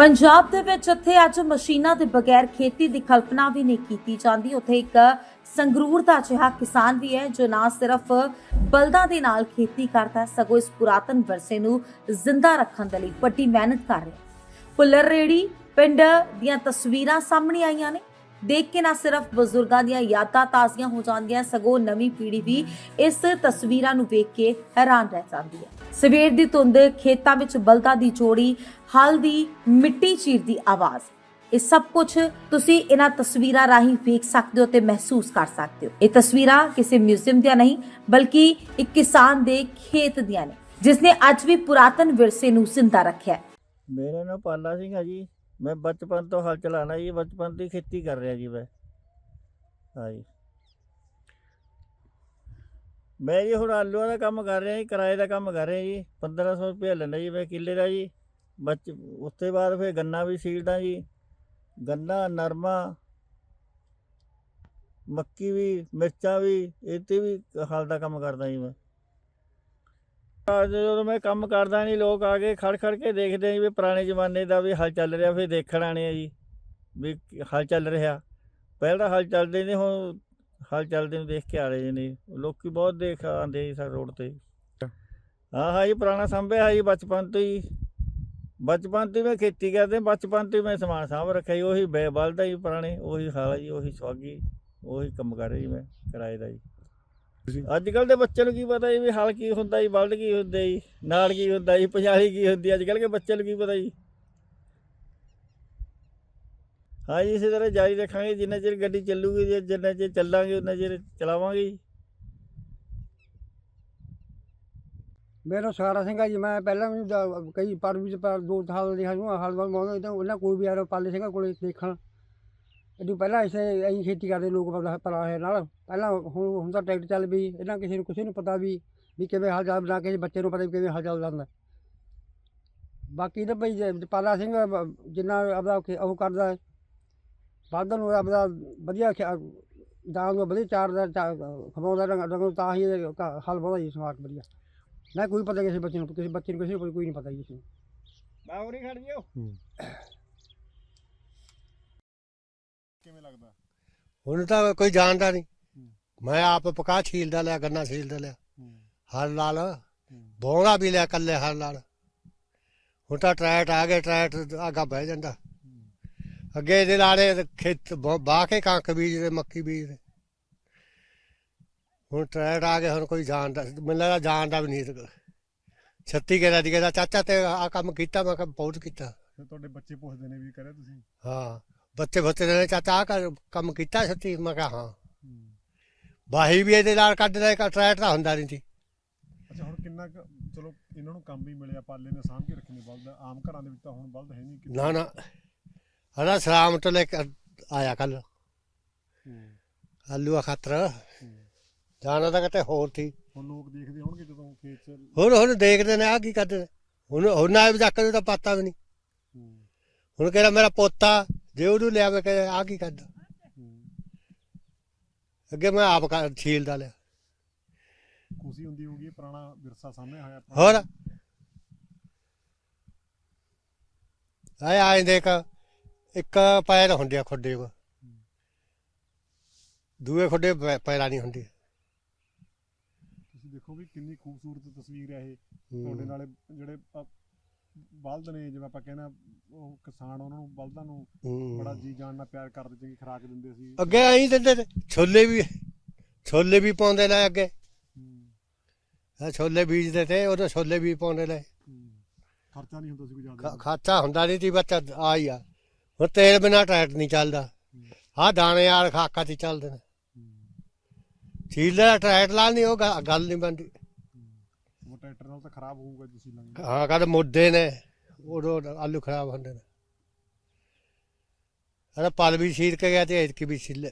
ਪੰਜਾਬ ਦੇ ਵਿੱਚ ਇੱਥੇ ਅੱਜ ਮਸ਼ੀਨਾਂ ਦੇ ਬਗੈਰ ਖੇਤੀ ਦੀ ਕਲਪਨਾ ਵੀ ਨਹੀਂ ਕੀਤੀ ਜਾਂਦੀ। ਉੱਥੇ ਇੱਕ ਸੰਗਰੂਰ ਦਾ ਅਜਿਹਾ ਕਿਸਾਨ ਵੀ ਹੈ, ਜੋ ਨਾ ਸਿਰਫ ਬਲਦਾਂ ਦੇ ਨਾਲ ਖੇਤੀ ਕਰਦਾ, ਸਗੋਂ ਇਸ ਪੁਰਾਤਨ ਵਿਰਸੇ ਨੂੰ ਜ਼ਿੰਦਾ ਰੱਖਣ ਦੇ ਲਈ ਵੱਡੀ ਮਿਹਨਤ ਕਰ ਰਿਹਾ ਹੈ। ਪੁੱਲਰ ਰੇੜੀ ਪਿੰਡ ਦੀਆਂ ਤਸਵੀਰਾਂ ਸਾਹਮਣੇ ਆਈਆਂ ਨੇ। ਦੇਖ ਕੇ ਨਾ ਸਿਰਫ ਬਜ਼ੁਰਗਾਂ ਦੀਆਂ ਯਾਦਾਂ ਤਾਜ਼ੀਆਂ ਹੋ ਜਾਂਦੀਆਂ, ਸਗੋਂ ਨਵੀਂ ਪੀੜ੍ਹੀ ਵੀ ਇਸ ਤਸਵੀਰਾਂ ਨੂੰ ਵੇਖ ਕੇ ਹੈਰਾਨ ਰਹਿ ਜਾਂਦੀ ਹੈ। ਸਵੇਰ ਦੀ ਧੁੰਦ ਖੇਤਾਂ ਵਿੱਚ ਬਲਦਾਂ ਦੀ ਜੋੜੀ, ਹਲ ਦੀ ਮਿੱਟੀ ਚੀਰਦੀ ਆਵਾਜ਼। ਇਹ ਸਭ ਕੁਝ ਤੁਸੀਂ ਇਹਨਾਂ ਤਸਵੀਰਾਂ ਰਾਹੀਂ ਵੇਖ ਸਕਦੇ ਹੋ ਤੇ ਮਹਿਸੂਸ ਕਰ ਸਕਦੇ ਹੋ। ਇਹ ਤਸਵੀਰਾਂ ਕਿਸੇ ਮਿਊਜ਼ੀਅਮ ਦੀਆਂ ਨਹੀਂ, ਬਲਕਿ ਇੱਕ ਕਿਸਾਨ ਦੇ ਖੇਤ ਦੀਆਂ ਨੇ ਜਿਸ ਨੇ ਅੱਜ ਵੀ ਪੁਰਾਤਨ ਵਿਰਸੇ ਨੂੰ ਜ਼ਿੰਦਾ ਰੱਖਿਆ ਹੈ। ਮੇਰਾ ਨਾਮ ਪਾਲਾ ਸਿੰਘ ਹੈ ਜੀ। ਮੈਂ ਬਚਪਨ ਤੋਂ ਹਲ ਚਲਾਣਾ ਜੀ, ਬਚਪਨ ਤੋਂ ਖੇਤੀ ਕਰ ਰਿਹਾ ਜੀ ਮੈਂ। ਹਾਂਜੀ। ਮੈਂ ਜੀ ਹੁਣ ਆਲੂਆਂ ਦਾ ਕੰਮ ਕਰ ਰਿਹਾ ਜੀ, ਕਿਰਾਏ ਦਾ ਕੰਮ ਕਰ ਰਿਹਾ ਜੀ 1500 ਰੁਪਏ ਲੈਂਦਾ ਜੀ ਮੈਂ ਕਿੱਲੇ ਦਾ ਜੀ। ਬਚ ਉਸ ਤੋਂ ਬਾਅਦ ਫਿਰ ਗੰਨਾ ਵੀ ਸੀੜਦਾ ਜੀ। ਗੰਨਾ, ਨਰਮਾ, ਮੱਕੀ ਵੀ, ਮਿਰਚਾਂ ਵੀ, ਇਹ ਤੇ ਵੀ ਹਲ ਦਾ ਕੰਮ ਕਰਦਾ ਜੀ ਮੈਂ। ਜਦੋਂ ਮੈਂ ਕੰਮ ਕਰਦਾ ਨਹੀਂ, ਲੋਕ ਆ ਕੇ ਖੜ ਖੜ ਕੇ ਦੇਖਦੇ ਆ ਜੀ ਵੀ ਪੁਰਾਣੇ ਜ਼ਮਾਨੇ ਦਾ ਵੀ ਹਲ ਚੱਲ ਰਿਹਾ, ਫਿਰ ਦੇਖਣ ਆਣੇ ਆ ਜੀ ਵੀ ਹਲ ਚੱਲ ਰਿਹਾ। ਪਹਿਲਾਂ ਹਲ ਚੱਲਦੇ ਨੇ, ਹੁਣ ਹਲ ਚੱਲਦੇ ਨੂੰ ਦੇਖ ਕੇ ਆ ਰਹੇ ਨੇ। ਲੋਕੀ ਬਹੁਤ ਦੇਖ ਆਉਂਦੇ ਜੀ ਸਰ ਰੋਡ ਤੇ। ਹਾਂ ਹਾਂ ਜੀ, ਪੁਰਾਣਾ ਸੰਭਿਆ ਹੈ ਜੀ ਬਚਪਨ ਤੋਂ ਹੀ। ਬਚਪਨ ਤੋਂ ਹੀ ਮੈਂ ਖੇਤੀ ਕਰਦੇ, ਬਚਪਨ ਤੋਂ ਹੀ ਮੈਂ ਸਮਾਨ ਸਾਂਭ ਰੱਖਿਆ ਜੀ, ਉਹੀ ਬੇਬਲ ਦਾ ਜੀ ਪੁਰਾਣੇ, ਉਹੀ ਹਾਲ ਜੀ, ਉਹੀ ਸਵਾਗੀ ਉਹੀ ਕੰਮ ਕਰ ਰਿਹਾ ਜੀ ਮੈਂ ਕਿਰਾਏ ਦਾ ਜੀ। ਅੱਜ ਕੱਲ ਦੇ ਬੱਚੇ ਨੂੰ ਕੀ ਪਤਾ ਜੀ ਵੀ ਹਲ ਕੀ ਹੁੰਦਾ ਜੀ, ਬਲਦ ਕੀ ਹੁੰਦਾ ਜੀ ਨਾਲ ਕੀ ਹੁੰਦਾ ਜੀ ਪਛਾਲੀ ਕੀ ਹੁੰਦੀ ਅੱਜ ਕੱਲ ਦੇ ਬੱਚੇ ਨੂੰ ਕੀ ਪਤਾ ਜੀ। ਹਾਂ ਜੀ, ਇਸੇ ਤਰ੍ਹਾਂ ਜਾਰੀ ਰੱਖਾਂਗੇ, ਜਿੰਨਾ ਚਿਰ ਗੱਡੀ ਚੱਲੂਗੀ ਜੇ, ਜਿੰਨਾ ਚਿਰ ਚੱਲਾਂਗੇ ਉਹਨਾਂ ਚਿਰ ਚਲਾਵਾਂਗੇ ਜੀ। ਮੇਰਾ ਸਾਰਾ ਸਿੰਘ ਆ ਜੀ, ਮੈਂ ਪਹਿਲਾਂ ਵੀ ਕਈ ਪਰ ਵੀ ਪਰ ਦੋ ਸਾਲ ਦੇ ਹਾਂ ਹਲਵਾ ਮਾਉਂਦਾ ਤਾਂ ਉਹਨਾਂ ਕੋਲ ਵੀ ਆ ਪਾਲੇ ਸਿੰਘਾਂ ਕੋਲੇ ਦੇਖਣ। ਇਹਨੂੰ ਪਹਿਲਾਂ ਇਸੇ ਐਂ ਖੇਤੀ ਕਰਦੇ ਲੋਕ ਪਤਾ ਪਰਾ ਹੈ ਨਾਲ। ਪਹਿਲਾਂ ਹੁਣ ਹੁਣ ਤਾਂ ਟਰੈਕਟਰ ਚੱਲ ਵੀ ਇਹਨਾਂ ਕਿਸੇ ਨੂੰ ਕਿਸੇ ਨੂੰ ਪਤਾ ਵੀ ਵੀ ਕਿਵੇਂ ਹਾਲ ਚਾਲ ਬਣਾ ਕੇ ਬੱਚੇ ਨੂੰ ਪਤਾ ਵੀ ਕਿਵੇਂ ਹਾਲ ਚਾਲ ਜਾਂਦਾ ਬਾਕੀ ਤਾਂ ਭਈ ਜੇ ਪਾਲਾ ਸਿੰਘ ਜਿੰਨਾ ਆਪਦਾ ਉਹ ਕਰਦਾ ਬਾਦਲ ਨੂੰ ਆਪਦਾ ਵਧੀਆ ਦਾਲ ਨੂੰ ਵਧੀਆ ਚਾਰ ਦਾ ਚਾ- ਖਵਾਉਂਦਾ ਰੰਗ ਰੰਗ ਤਾਂ ਹੀ ਹਲ ਬਹੁਤਾ ਜੀ ਸਮਾਰਟ ਵਧੀਆ। ਨਾ ਕੋਈ ਪਤਾ ਕਿਸੇ ਬੱਚੇ ਨੂੰ ਕਿਸੇ ਬੱਚੇ ਨੂੰ ਕਿਸੇ ਨੂੰ ਕੋਈ ਨਹੀਂ ਪਤਾ ਜੀ ਇਸ ਨੂੰ। ਬਾਉਰੀ ਖੜ ਜਿਓ। ਕਿਵੇਂ ਲੱਗਦਾ? ਹੁਣ ਤਾਂ ਕੋਈ ਜਾਣਦਾ ਨਹੀਂ। ਮੈਂ ਆਪ ਪਕਾ ਛੀਲਦਾ ਲਿਆ ਗੰਨਾ ਛੀਲਦਾ ਲਿਆ। ਹਲ ਨਾਲ ਬੋਣਾ ਵੀ ਲਿਆ ਕੱਲੇ ਹਲ ਨਾਲ ਹੁਣ ਤਾਂ ਟਰੈਟ ਆ ਗਏ ਟਰੈਟ ਆਗਾ ਬਹਿ ਜਾਂਦਾ। ਅੱਗੇ ਇਹਦੇ ਨਾਲੇ ਖੇਤ ਬਾਹ ਕੇ ਕਣਕ ਬੀਜਦੇ ਮੱਕੀ ਬੀਜਦੇ ਹੁਣ ਟਰੈਟ ਆ ਗਏ ਹੁਣ ਕੋਈ ਜਾਣਦਾ ਮੈਨੂੰ ਲੱਗਦਾ ਜਾਣਦਾ ਵੀ ਨਹੀਂ ਛੱਤੀ ਕੇ ਦਾ ਦਾ ਚਾਚਾ ਤੇ ਆ ਕੰਮ ਕੀਤਾ ਮੈਂ ਕਿਹਾ ਬਹੁਤ ਕੀਤਾ। ਤੁਹਾਡੇ ਬੱਚੇ ਪੁੱਛਦੇ ਨੇ ਵੀ ਕਰਿਆ ਤੁਸੀਂ? ਹਾਂ। ਬੱਚੇ ਬੱਚੇ ਨੇ ਚਾਚਾ ਆ ਕੰਮ ਕੀਤਾ ਛੱਤੀ ਮੈਂ ਕਿਹਾ ਹਾਂ। ਬਾਹੀ ਵੀ ਇਹਦੇ ਨਾਲ ਕੱਢਦਾ ਇੱਕ ਟਰੈਟ ਤਾਂ ਹੁੰਦਾ ਨਹੀਂ ਸੀ। ਅੱਛਾ ਹੁਣ ਕਿੰਨਾ ਕੁ- ਚਲੋ ਇਹਨਾਂ ਨੂੰ ਕੰਮ ਵੀ ਮਿਲਿਆ ਪਾਲੇ ਨੇ ਸਾਂਭ ਕੇ ਰੱਖੇ ਨੇ ਬਲਦ ਆਮ ਘਰਾਂ ਦੇ ਵਿੱਚ ਤਾਂ ਹੁਣ ਬਲਦ ਹੈ ਨਹੀਂ ਕਿਤੇ। ਨਾ ਨਾ। ਹਰਾ ਸਲਾਮ ਤੋਂ ਲੈ ਕੇ ਆਇਆ ਕੱਲ। ਹੂੰ। ਆਲੂ ਆ ਖਾਤਰ। ਜਾਣਾ ਤਾਂ ਕਿਤੇ ਹੋਰ ਸੀ। ਹੁਣ ਲੋਕ ਦੇਖਦੇ ਹੋਣਗੇ ਜਦੋਂ ਖੇਤ 'ਚ ਹੁਣ ਹੁਣ ਦੇਖਦੇ ਨੇ ਆ ਕੀ ਕਰਦੇ ਨੇ। ਹੁਣ ਹੁਣ ਆਏ ਜੱਕ ਨੂੰ ਤਾਂ ਪਤਾ ਵੀ ਨਹੀਂ। ਹੂੰ, ਹੁਣ ਕਿਹੜਾ ਮੇਰਾ ਪੋਤਾ ਜੇ ਉਹਨੂੰ ਲਿਆ ਮੈਂ ਕਹੇ ਆ ਕੀ ਕਰਦਾ। ਅੱਗੇ ਮੈਂ ਆਪ ਕਰ- ਛੀਲਦਾ ਲਿਆ। ਖੁਸ਼ੀ ਹੁੰਦੀ ਹੋਊਗੀ ਇਹ ਪੁਰਾਣਾ ਵਿਰਸਾ ਸਾਹਮਣੇ ਆਇਆ ਹੋਰ? ਆਏ ਆਏ ਦੇਖ ਇੱਕ ਪੈਰ ਹੁੰਦੇ ਆ ਖੁੱਡੇ ਕੋ ਦੂਏ ਖੁੱਡੇ ਪੈ- ਪੈਰਾਂ ਨਹੀਂ ਹੁੰਦੀ। ਤੁਸੀਂ ਦੇਖੋ ਵੀ ਕਿੰਨੀ ਖੂਬਸੂਰਤ ਤਸਵੀਰ ਹੈ ਇਹ। ਤੁਹਾਡੇ ਨਾਲੇ ਜਿਹੜੇ ਬਲਦ ਨੇ ਜਿਵੇਂ ਆਪਾਂ ਕਹਿੰਦੇ ਆ, ਉਹ ਕਿਸਾਨ ਉਹਨਾਂ ਨੂੰ ਬਲਦਾਂ ਨੂੰ ਹੂੰ। ਬੜਾ ਜੀ ਜਾਨ ਨਾਲ ਪਿਆਰ ਕਰਦੇ ਚੰਗੀ ਖੁਰਾਕ ਦਿੰਦੇ ਸੀ। ਅੱਗੇ ਆਈ ਦਿੰਦੇ ਤੇ ਛੋਲੇ ਵੀ ਛੋਲੇ ਵੀ ਪਾਉਂਦੇ ਲੈ ਅੱਗੇ। ਹੂੰ, ਆਹ ਛੋਲੇ ਬੀਜਦੇ ਤੇ ਉਦੋਂ ਛੋਲੇ ਵੀ ਪਾਉਂਦੇ ਲੈ ਹੂੰ। ਖਰਚਾ ਨਹੀਂ ਹੁੰਦਾ ਸੀ ਕੋਈ ਜ਼ਿਆਦਾ। ਖਾਤਾ ਹੁੰਦਾ ਨਹੀਂ ਸੀ ਬੱਚਾ ਆ ਹੀ ਆ। ਹੁਣ ਤੇਲ ਬਿਨਾ ਟਰੈਕਟਰ ਨਹੀਂ ਚੱਲਦਾ। ਆਹ ਦਾਣੇ ਯਾਰ ਖਾਕਾ ਤੇ ਚੱਲਦੇ ਨੇ। ਛੀਲੇ ਦਾ ਟਰੈਕਟਰ ਲਾ ਨਹੀਂ ਉਹ ਗ- ਗੱਲ ਨਹੀਂ ਬਣਦੀ। ਟਰੈਕਟਰ ਨਾਲ ਤਾਂ ਖਰਾਬ ਹੋਊਗਾ ਤੁਸੀਂ ਲੰਗੇ ਹਾਂ ਕਦ ਮੁੱਦੇ ਨੇ, ਉਦੋਂ ਆਲੂ ਖਰਾਬ ਹੁੰਦੇ ਨੇ। ਅਰੇ ਪਲ ਵੀ ਛੀਰ ਕੇ ਗਿਆ ਤੇ ਐਤਕੀ ਵੀ ਛਿੱਲੇ।